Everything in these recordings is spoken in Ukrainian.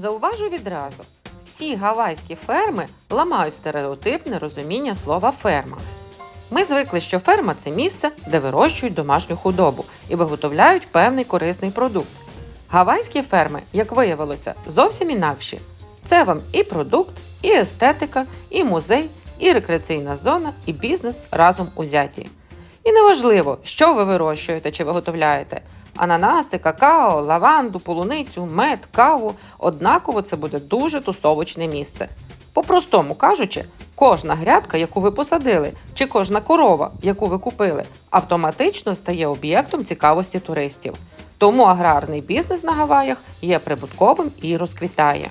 Зауважу відразу: всі гавайські ферми ламають стереотипне розуміння слова ферма. Ми звикли, що ферма це місце, де вирощують домашню худобу і виготовляють певний корисний продукт. Гавайські ферми, як виявилося, зовсім інакші. Це вам і продукт, і естетика, і музей, і рекреаційна зона, і бізнес разом узяті. І неважливо, що ви вирощуєте чи виготовляєте: ананаси, какао, лаванду, полуницю, мед, каву однаково це буде дуже тусовочне місце. По-простому кажучи, кожна грядка, яку ви посадили, чи кожна корова, яку ви купили, автоматично стає об'єктом цікавості туристів. Тому аграрний бізнес на Гаваях є прибутковим і розквітає.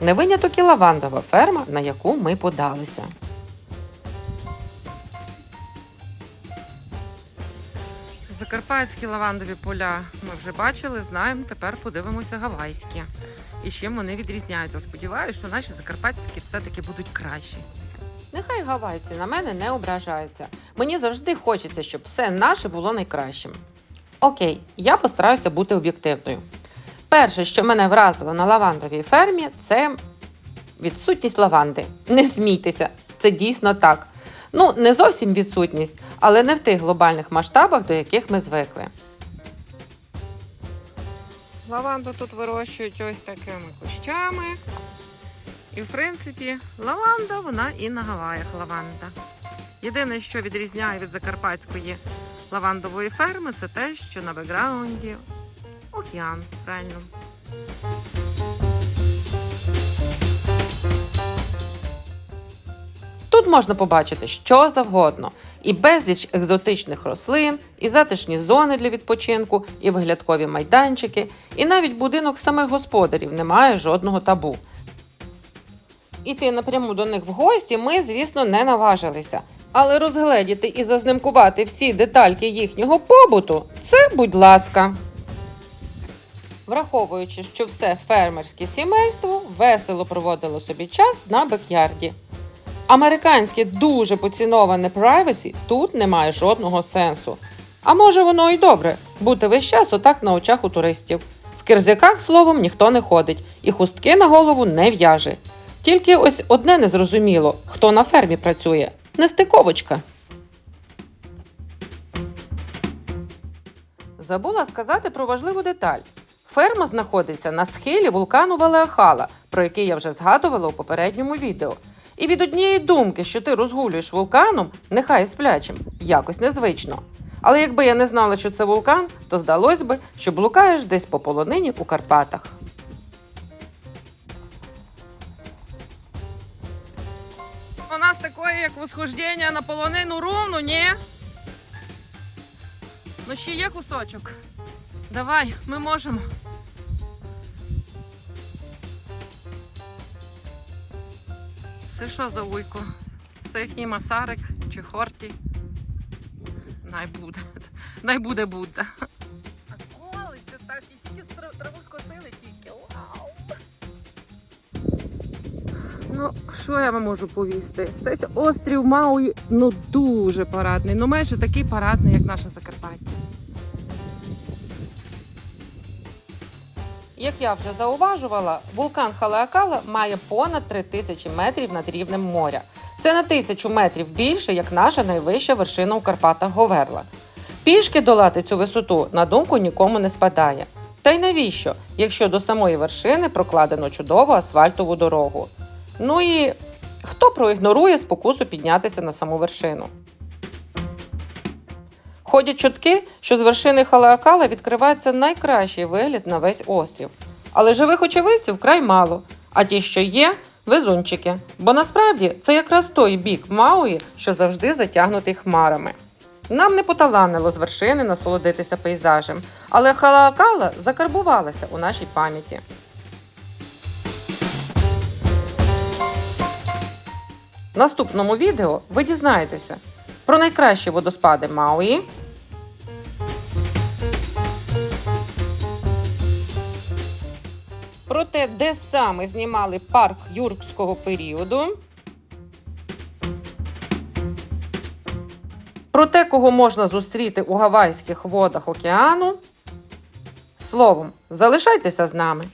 Не виняток і лавандова ферма, на яку ми подалися. Закарпатські лавандові поля ми вже бачили, знаємо. Тепер подивимося гавайські. І чим вони відрізняються. Сподіваюся, що наші закарпатські все-таки будуть кращі. Нехай гавайці на мене не ображаються. Мені завжди хочеться, щоб все наше було найкращим. Окей, я постараюся бути об'єктивною. Перше, що мене вразило на лавандовій фермі, це відсутність лаванди. Не смійтеся, це дійсно так. Ну, не зовсім відсутність, але не в тих глобальних масштабах, до яких ми звикли. Лаванду тут вирощують ось такими кущами. І, в принципі, лаванда, вона і на Гаваях лаванда. Єдине, що відрізняє від закарпатської лавандової ферми, це те, що на бекграунді океан, правильно. Тут можна побачити що завгодно: і безліч екзотичних рослин, і затишні зони для відпочинку, і виглядкові майданчики, і навіть будинок самих господарів не має жодного табу. Іти напряму до них в гості ми, звісно, не наважилися. Але розгледіти і зазнимкувати всі детальки їхнього побуту це, будь ласка. Враховуючи, що все фермерське сімейство весело проводило собі час на бекярді. Американське дуже поціноване privacy тут не має жодного сенсу. А може воно і добре бути весь час отак на очах у туристів. В кирзяках, словом, ніхто не ходить, і хустки на голову не в'яже. Тільки ось одне незрозуміло, хто на фермі працює. Нестиковочка. Забула сказати про важливу деталь. Ферма знаходиться на схилі вулкану Валеахала, про який я вже згадувала у попередньому відео. І від однієї думки, що ти розгулюєш вулканом, нехай сплячим, якось незвично. Але якби я не знала, що це вулкан, то здалось би, що блукаєш десь по полонині у Карпатах. У нас таке, як восхождення на полонину ровно, ні? Ну ще є кусочок. Давай, ми можемо. Це що за вуйко? Це їхній масарик чи хорті? Най буде. Най буде Будда. А коли це так і тільки траву скосили тільки. Вау! Ну, що я вам можу повісти? Цей острів Мауї ну дуже парадний. Ну майже такий парадний, як наше Закарпаття. Як я вже зауважувала, вулкан Халеакала має понад 3000 метрів над рівнем моря. Це на тисячу метрів більше, як наша найвища вершина у Карпатах Говерла. Пішки долати цю висоту на думку нікому не спадає. Та й навіщо, якщо до самої вершини прокладено чудову асфальтову дорогу? Ну і хто проігнорує спокусу піднятися на саму вершину? Ходять чутки, що з вершини Халеакала відкривається найкращий вигляд на весь острів. Але живих очевидців вкрай мало, а ті, що є, везунчики. Бо насправді це якраз той бік Мауї, що завжди затягнутий хмарами. Нам не поталанило з вершини насолодитися пейзажем, але Халеакала закарбувалася у нашій пам'яті. В наступному відео ви дізнаєтеся про найкращі водоспади Мауї, про те, де саме знімали парк юркського періоду, про те, кого можна зустріти у гавайських водах океану. Словом, залишайтеся з нами.